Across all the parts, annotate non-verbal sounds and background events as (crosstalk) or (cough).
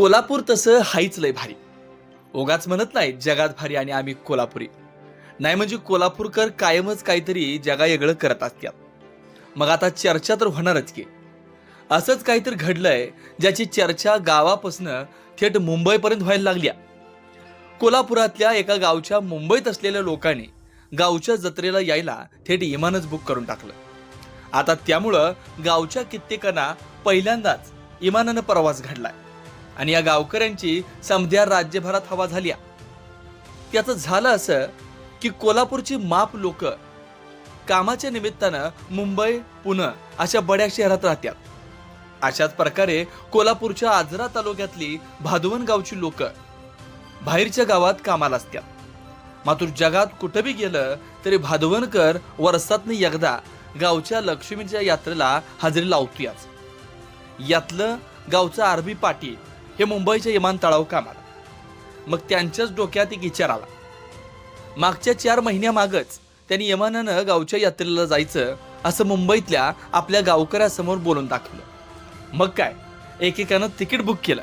कोल्हापूर तसं हाईच लय भारी. ओगाच म्हणत नाही जगात भारी आणि आम्ही कोल्हापुरी. नाही म्हणजे कोल्हापूरकर कायमच काहीतरी जगा वेगळं करत असतात मग आता चर्चा तर होणारच की. असंच काहीतरी घडलंय ज्याची चर्चा गावापासनं थेट मुंबईपर्यंत व्हायला लागल्या. कोल्हापुरातल्या एका गावच्या मुंबईत असलेल्या लोकांनी गावच्या जत्रेला यायला थेट इमानच बुक करून टाकलं. आता त्यामुळं गावच्या कित्येकांना पहिल्यांदाच इमानानं प्रवास घडलाय. आणि या गावकऱ्यांची समध्या राज्यभरात हवा झाली. त्याचं झालं असं की कोल्हापूरची माप लोक कामाच्या निमित्तानं मुंबई पुणे अशा बड्या शहरात राहतात. अशाच प्रकारे कोल्हापूरच्या आजरा तालुक्यातली भादवण गावची लोक बाहेरच्या गावात कामाला असतात. मात्र जगात कुठं बी गेलं तरी भादवणकर वर्षातनं एकदा गावच्या लक्ष्मीच्या यात्रेला हजेरी लावतोयाच. यातलं गावचं आरबी पाटील हे मुंबईच्या विमानतळावर कामाला मग त्यांच्याच डोक्यात एक विचार आला. मागच्या चार महिन्यामागच त्यांनी यमानानं गावच्या यात्रेला जायचं असं मुंबईतल्या आपल्या गावकऱ्यासमोर बोलून दाखवलं. मग काय? एकेकानं तिकीट बुक केलं.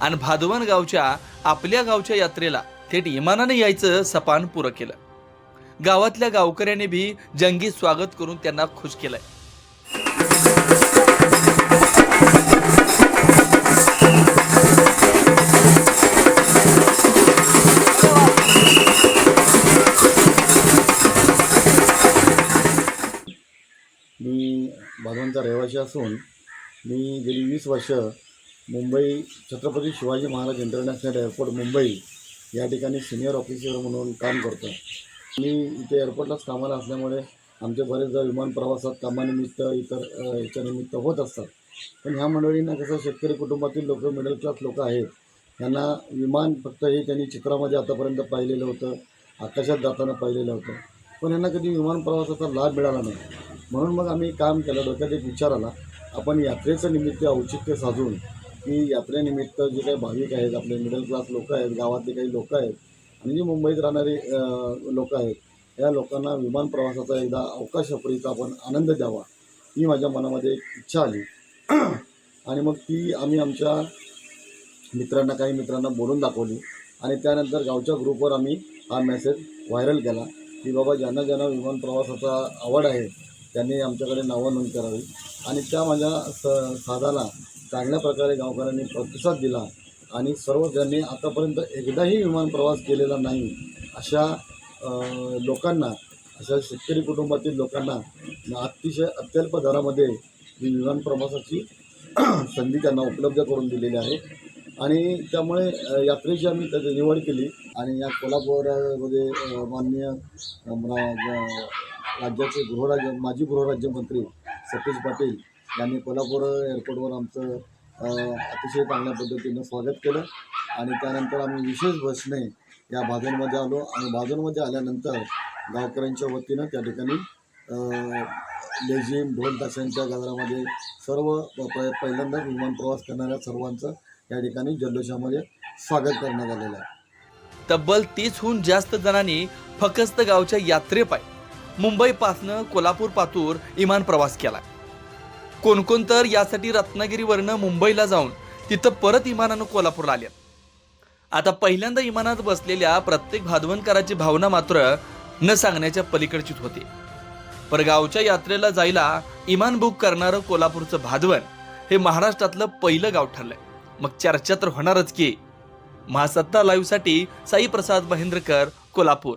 आणि भादवन गावच्या आपल्या गावच्या यात्रेला थेट इमानानं यायचं सपान पुरं केलं. गावातल्या गावकऱ्यांनी बी जंगी स्वागत करून त्यांना खुश केलंय. भादवांचा असून मी गेली वीस वर्ष मुंबई छत्रपती शिवाजी महाराज इंटरनॅशनल एअरपोर्ट मुंबई या ठिकाणी सिनियर ऑफिसर म्हणून काम करतो. मी इथे एअरपोर्टलाच कामाला असल्यामुळे आमचे बरेचदा विमान प्रवासात कामानिमित्त इतर याच्यानिमित्त होत असतात. पण ह्या मंडळींना कसं शेतकरी कुटुंबातील लोक मिडल क्लास लोक आहेत त्यांना विमान फक्त हे त्यांनी चित्रामध्ये आतापर्यंत पाहिलेलं होतं आकाशात जाताना पाहिलेलं होतं. पण यांना कधी विमान प्रवासाचा लाभ मिळाला नाही. म्हणून मग आम्ही काम केलं डोक्यात एक विचार आला आपण यात्रेचं निमित्त औचित्य साधून की यात्रेनिमित्त जे काही भाविक आहेत आपले मिडल क्लास लोक आहेत गावातले काही लोक आहेत आणि जी मुंबईत राहणारी लोक आहेत या लोकांना विमान प्रवासाचा एकदा अवकाश अवकाशपरीचा आपण आनंद द्यावा ही माझ्या मनामध्ये एक इच्छा आली. (clears throat) आणि मग ती आम्ही आमच्या मित्रांना काही मित्रांना बोलून दाखवली आणि त्यानंतर गावच्या ग्रुपवर आम्ही हा मेसेज व्हायरल केला की बाबा ज्यांना ज्यांना विमान प्रवासाचा आवड आहे त्यांनी आमच्याकडे नावं नोंद करावी. आणि त्या माझ्या स साधाला चांगल्या प्रकारे गावकऱ्यांनी प्रतिसाद दिला आणि सर्व ज्यांनी आतापर्यंत एकदाही विमान प्रवास केलेला नाही अशा लोकांना अशा शेतकरी कुटुंबातील लोकांना अतिशय अत्यल्प दरामध्ये ही विमान प्रवासाची (clears throat) संधी त्यांना उपलब्ध करून दिलेली आहे. आणि त्यामुळे यात्रेची आम्ही त्याची निवड केली आणि या कोल्हापूरमध्ये माननीय राज्याचे गृहराज्य माजी गृहराज्यमंत्री सतीश पाटील यांनी कोल्हापूर एअरपोर्टवर आमचं अतिशय चांगल्या पद्धतीनं स्वागत केलं. आणि त्यानंतर आम्ही विशेष बसने या भाजनमध्ये आलो आणि भाजनमध्ये आल्यानंतर गावकऱ्यांच्या वतीनं त्या ठिकाणी लेझिम ढोल ताशांच्या गजरामध्ये सर्व प- पहिल्यांदा विमान प्रवास करणाऱ्या सर्वांचं या ठिकाणी जल्लोषामध्ये स्वागत करण्यात आलेलं आहे. तब्बल तीसहून जास्त जणांनी फकस्त गावच्या यात्रेपाय मुंबईपासनं कोल्हापूर पातूर इमान प्रवास केला कोणकोण तर यासाठी रत्नागिरीवरनं मुंबईला जाऊन तिथं परत इमानानं कोल्हापूरला आल्यात आता पहिल्यांदा इमानात बसलेल्या प्रत्येक भादवणकाराची भावना मात्र न सांगण्याच्या पलीकडचीच होती. पर गावच्या यात्रेला जायला इमान बुक करणारं कोल्हापूरचं भादवण हे महाराष्ट्रातलं पहिलं गाव ठरलंय. मग चर्चा तर होणारच की महासत्ता लाईव्हसाठी साई प्रसाद महेंद्रकर कोल्हापूर.